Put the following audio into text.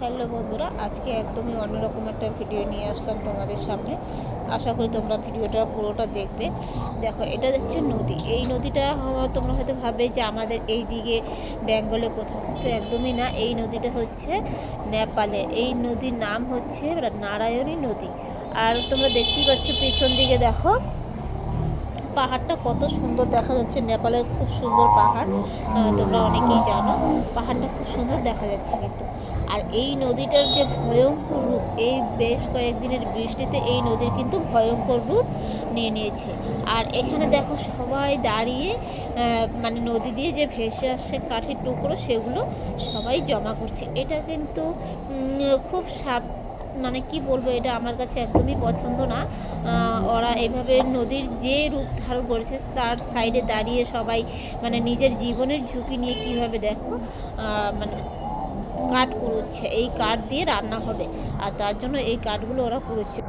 Hello বন্ধুরা, আজকে একদমই অন্যরকম একটা ভিডিও নিয়ে আসলাম তোমাদের সামনে। আশা করি তোমরা ভিডিওটা পুরোটা দেখবে। দেখো, এটা হচ্ছে নদী। এই নদীটা তোমরা হয়তো ভাবে যে আমাদের এই দিকে বেঙ্গলে কোথাও তো একদমই না। এই নদীটা হচ্ছে নেপালে। এই নদীর নাম হচ্ছে নারায়ণী নদী। আর তোমরা দেখতেই পাচ্ছ, পেছন দিকে দেখো পাহাড়টা কত সুন্দর দেখা যাচ্ছে। নেপালের খুব সুন্দর পাহাড়। তোমরা অনেকেই জানো, পাহাড়টা খুব সুন্দর দেখা যাচ্ছে কিন্তু। আর এই নদীটার যে ভয়ঙ্কর রূপ, এই বেশ কয়েকদিনের বৃষ্টিতে এই নদীর কিন্তু ভয়ঙ্কর রূপ নিয়ে নিয়েছে। আর এখানে দেখো সবাই দাঁড়িয়ে মানে নদী দিয়ে যে ভেসে আসছে কাঠের টুকরো, সেগুলো সবাই জমা করছে। এটা কিন্তু খুব সাপ মানে কি বলব, এটা আমার কাছে একদমই পছন্দ না। ওরা এভাবে নদীর যে রূপ ধারণ করেছে, তার সাইডে দাঁড়িয়ে সবাই মানে নিজের জীবনের ঝুঁকি নিয়ে কীভাবে দেখো মানে কাঠ কুড়োচ্ছে, এই কাঠ দিয়ে রান্না হবে। আর তার জন্য এই কাঠগুলো ওরা কুড়োচ্ছে।